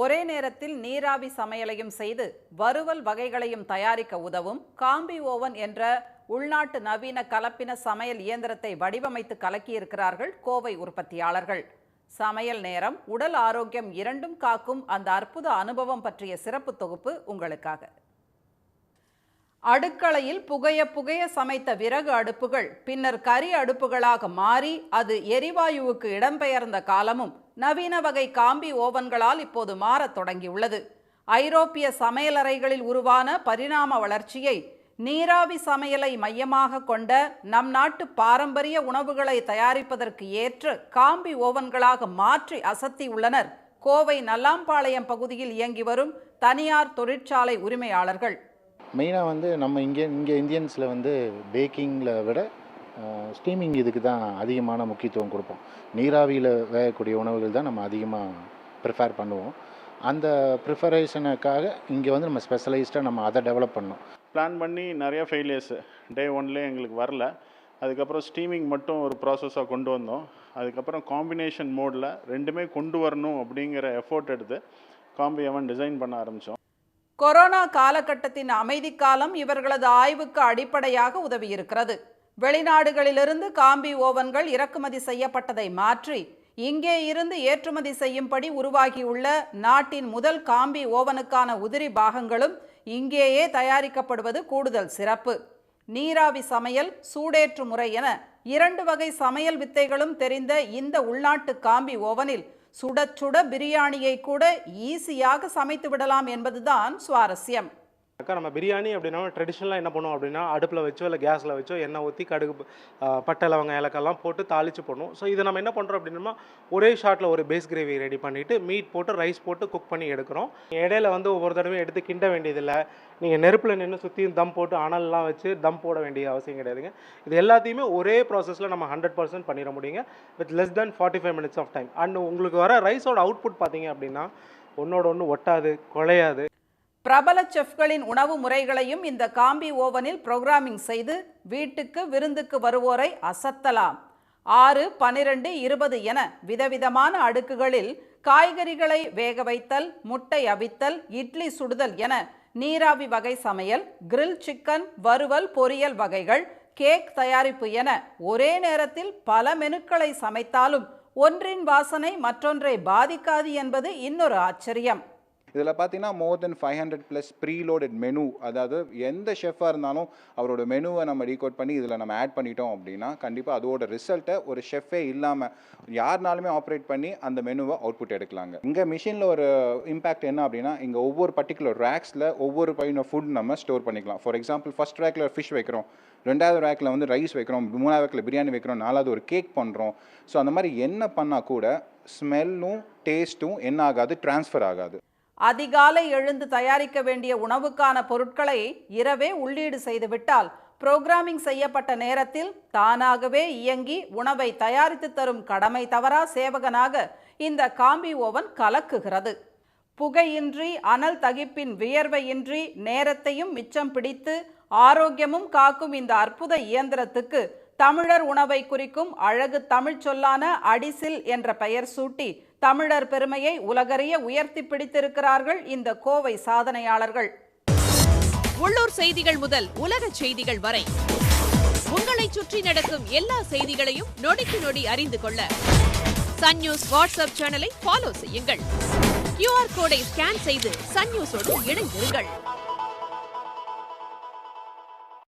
ஒரே நேரத்தில் நீராவி சமையலையும் செய்து வறுவல் வகைகளையும் தயாரிக்க உதவும் காம்பி ஓவன் என்ற உள்நாட்டு நவீன கலப்பின சமையல் இயந்திரத்தை வடிவமைத்து கலக்கியிருக்கிறார்கள் கோவை உற்பத்தியாளர்கள். சமையல் நேரம் உடல் ஆரோக்கியம் இரண்டும் காக்கும் அந்த அற்புத அனுபவம் பற்றிய சிறப்பு தொகுப்பு உங்களுக்காக. அடுக்களையில் புகைய புகைய சமைத்த விறகு அடுப்புகள் பின்னர் கரி அடுப்புகளாக மாறி அது எரிவாயுவுக்கு இடம்பெயர்ந்த காலமும் நவீன வகை காம்பி ஓவன்களால் இப்போது மாறத் தொடங்கியுள்ளது. ஐரோப்பிய சமையலறைகளில் உருவான பரிணாம வளர்ச்சியை நீராவி சமையலை மையமாக கொண்ட நம் நாட்டு பாரம்பரிய உணவுகளை தயாரிப்பதற்கு ஏற்ற காம்பி ஓவன்களாக மாற்றி அசத்தியுள்ளனர் கோவை நல்லாம்பாளையம் பகுதியில் இயங்கி வரும் தனியார் தொழிற்சாலை உரிமையாளர்கள். மெயினாக வந்து நம்ம இங்கே இங்கே இந்தியன்ஸில் வந்து பேக்கிங்கில் விட ஸ்டீமிங் இதுக்கு தான் அதிகமான முக்கியத்துவம் கொடுப்போம். நீராவியில் வேகக்கூடிய உணவுகள் தான் நம்ம அதிகமாக ப்ரிஃபேர் பண்ணுவோம். அந்த ப்ரிஃபரேஷனுக்காக இங்கே வந்து நம்ம ஸ்பெஷலைஸ்டாக நம்ம அதை டெவலப் பண்ணோம் பிளான் பண்ணி நிறைய ஃபெயிலியர்ஸு டே ஒன்லேயே எங்களுக்கு வரல. அதுக்கப்புறம் ஸ்டீமிங் மட்டும் ஒரு ப்ராசஸாக கொண்டு வந்தோம். அதுக்கப்புறம் காம்பினேஷன் மோடில் ரெண்டுமே கொண்டு வரணும் அப்படிங்கிற எஃபோர்ட் எடுத்து காம்பி அவன் டிசைன் பண்ண ஆரம்பித்தோம் கொரோனா காலகட்டத்தின் அமைதி காலம் இவர்களது ஆய்வுக்கு அடிப்படையாக உதவியிருக்கிறது. வெளிநாடுகளிலிருந்து காம்பி ஓவன்கள் இறக்குமதி செய்யப்பட்டதை மாற்றி இங்கே இருந்து ஏற்றுமதி செய்யும்படி உருவாகியுள்ள நாட்டின் முதல் காம்பி ஓவனுக்கான உதிரி பாகங்களும் இங்கேயே தயாரிக்கப்படுவது கூடுதல் சிறப்பு. நீராவி சமையல் சூடேற்று முறை என இரண்டு வகை சமையல் வித்தைகளும் தெரிந்த இந்த உள்நாட்டு காம்பி ஓவனில் சுட சுட பிரியாணியை கூட ஈஸியாக சமைத்து விடலாம் என்பதுதான் சுவாரஸ்யம். அக்கா நம்ம பிரியாணி அப்படின்னா ட்ரெடிஷ்னலாக என்ன பண்ணுவோம் அப்படின்னா அடுப்பில் வச்சோ இல்லை கேஸில் வச்சோ எண்ணெய் ஊற்றி கடுகு பட்டை லவங்க ஏலக்கெல்லாம் போட்டு தாளித்து போடணும். ஸோ இதை நம்ம என்ன பண்ணுறோம் அப்படின்னா ஒரே ஷாட்டில் ஒரு பேஸ் கிரேவி ரெடி பண்ணிவிட்டு மீட் போட்டு ரைஸ் போட்டு குக் பண்ணி எடுக்கிறோம். இடையில வந்து ஒவ்வொரு தடவையும் எடுத்து கிண்ட வேண்டியதில்லை. நீங்கள் நெருப்பில் நின்று சுற்றியும் தம் போட்டு அனல்லாம் வச்சு தம் போட வேண்டிய அவசியம் கிடையாதுங்க. இது எல்லாத்தையுமே ஒரே ப்ராசஸில் நம்ம ஹண்ட்ரட் பர்சன்ட் பண்ணிட முடியுங்க. With less than forty five minutes of time and உங்களுக்கு வர ரைஸோட அவுட்புட் பார்த்தீங்க அப்படின்னா ஒன்றோட ஒன்று ஒட்டாது குழையாது. பிரபல செஃப்களின் உணவு முறைகளையும் இந்த காம்பி ஓவனில் புரோகிராமிங் செய்து வீட்டுக்கு விருந்துக்கு வருவோரை அசத்தலாம். ஆறு பனிரெண்டு இருபது என விதவிதமான அடுக்குகளில் காய்கறிகளை வேக வைத்தல் முட்டை அவித்தல் இட்லி சுடுதல் என நீராவி வகை சமையல் கிரில் சிக்கன் வறுவல் பொரியல் வகைகள் கேக் தயாரிப்பு என ஒரே நேரத்தில் பல மெனுக்களை சமைத்தாலும் ஒன்றின் வாசனை மற்றொன்றை பாதிக்காது என்பது இன்னொரு ஆச்சரியம். இதில் பார்த்தீங்கன்னா more than five hundred plus preloaded menu அதாவது எந்த ஷெஃபாக இருந்தாலும் அவரோட மெனுவை நம்ம ரீகோட் பண்ணி இதில் நம்ம ஆட் பண்ணிட்டோம் அப்படின்னா கண்டிப்பாக அதோட ரிசல்ட்டை ஒரு ஷெஃபே இல்லாமல் யாருனாலுமே ஆப்ரேட் பண்ணி அந்த மெனுவை அவுட்புட் எடுக்கலாங்க. இங்கே மிஷினில் ஒரு இம்பாக்ட் என்ன அப்படின்னா இங்கே ஒவ்வொரு பர்டிகுலர் ரேக்ஸில் ஒவ்வொரு பையன ஃபுட் நம்ம ஸ்டோர் பண்ணிக்கலாம். ஃபார் எக்ஸாம்பிள் ஃபஸ்ட் ரேக்கில் ஃபிஷ் வைக்கிறோம் ரெண்டாவது ரேக்கில் வந்து ரைஸ் வைக்கிறோம் மூணாவது ரேக்கில் பிரியாணி வைக்கிறோம் நாலாவது ஒரு கேக் பண்ணுறோம் ஸோ அந்த மாதிரி என்ன பண்ணால் கூட ஸ்மெல்லும் டேஸ்ட்டும் என்ன ஆகாது ட்ரான்ஸ்ஃபர் ஆகாது. அதிகாலை எழுந்து தயாரிக்க வேண்டிய உணவுக்கான பொருட்களை இரவே உள்ளீடு செய்துவிட்டால் புரோகிராமிங் செய்யப்பட்ட நேரத்தில் தானாகவே இயங்கி உணவை தயாரித்து தரும் கடமை தவறா சேவகனாக இந்த காம்பி ஓவன் கலக்குகிறது. புகையின்றி அனல் தகிப்பின் வியர்வையின்றி நேரத்தையும் மிச்சம் பிடித்து ஆரோக்கியமும் காக்கும் இந்த அற்புத இயந்திரத்துக்கு தமிழர் உணவை குறிக்கும் அழகு தமிழ்ச் சொல்லான அடிசில் என்ற பெயர் சூட்டி தமிழர் பெருமையை உலகறிய உயர்த்தி பிடித்திருக்கிறார்கள் இந்த கோவை சாதனையாளர்கள். உள்ளூர் செய்திகள் முதல் உலக செய்திகள் வரை. உங்களைச் சுற்றி நடக்கும் எல்லா செய்திகளையும் நொடிக்கு நொடி அறிந்து கொள்ள. சன் நியூஸ் வாட்ஸ்அப் சேனலை ஃபாலோ செய்யுங்கள். கியூஆர் கோடை ஸ்கேன் செய்து சன் நியூஸோடு இணைந்திருங்கள்.